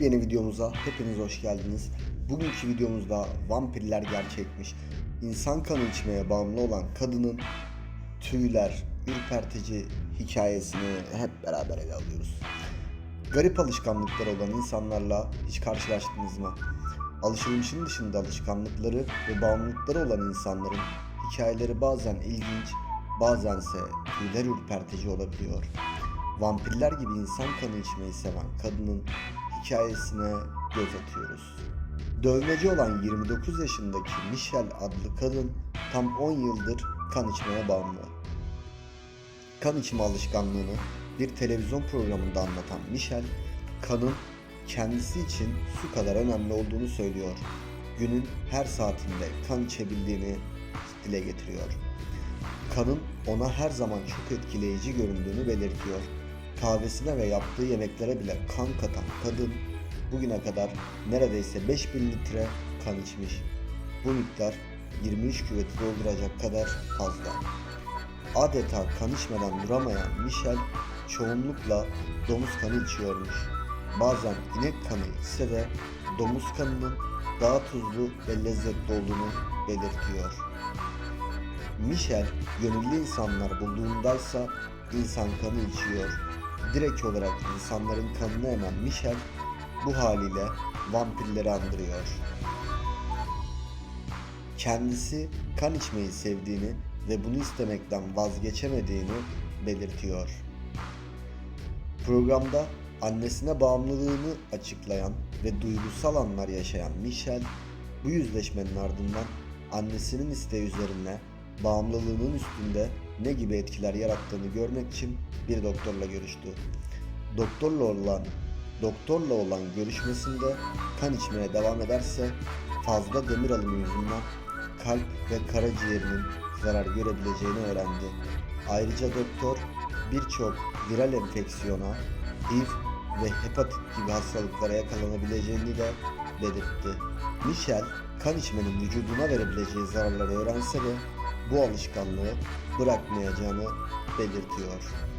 Yepyeni videomuza hepiniz hoş geldiniz. Bugünkü videomuzda vampirler gerçekmiş. İnsan kanı içmeye bağımlı olan kadının tüyler, ürpertici hikayesini hep beraber ele alıyoruz. Garip alışkanlıkları olan insanlarla hiç karşılaştınız mı? Alışılmışın dışında alışkanlıkları ve bağımlılıkları olan insanların hikayeleri bazen ilginç, bazense tüyler ürpertici olabiliyor. Vampirler gibi insan kanı içmeyi seven kadının hikayesine göz atıyoruz. Dövmeci olan 29 yaşındaki Michelle adlı kadın tam 10 yıldır kan içmeye bağımlı. Kan içme alışkanlığını bir televizyon programında anlatan Michelle, kanın kendisi için su kadar önemli olduğunu söylüyor. Günün her saatinde kan içebildiğini dile getiriyor. Kanın ona her zaman çok etkileyici göründüğünü belirtiyor. Kahvesine ve yaptığı yemeklere bile kan katan kadın bugüne kadar neredeyse 5000 litre kan içmiş. Bu miktar 23 küveti dolduracak kadar fazla. Adeta kan içmeden duramayan Michel çoğunlukla domuz kanı içiyormuş. Bazen inek kanı içse de domuz kanının daha tuzlu ve lezzetli olduğunu belirtiyor. Michel gönüllü insanlar bulduğundaysa insan kanı içiyor. Direkt olarak insanların kanını emen Michel bu haliyle vampirleri andırıyor. Kendisi kan içmeyi sevdiğini ve bunu istemekten vazgeçemediğini belirtiyor. Programda annesine bağımlılığını açıklayan ve duygusal anlar yaşayan Michel bu yüzleşmenin ardından annesinin isteği üzerine bağımlılığının üstünde ne gibi etkiler yarattığını görmek için bir doktorla görüştü. Doktorla olan doktorla olan görüşmesinde kan içmeye devam ederse fazla demir alımı yüzünden kalp ve karaciğerinin zarar görebileceğini öğrendi. Ayrıca doktor birçok viral enfeksiyona, HIV ve hepatit gibi hastalıklara yakalanabileceğini de belirtti. Michel, kan içmenin vücuduna verebileceği zararları öğrense de bu alışkanlığı bırakmayacağını belirtiyor.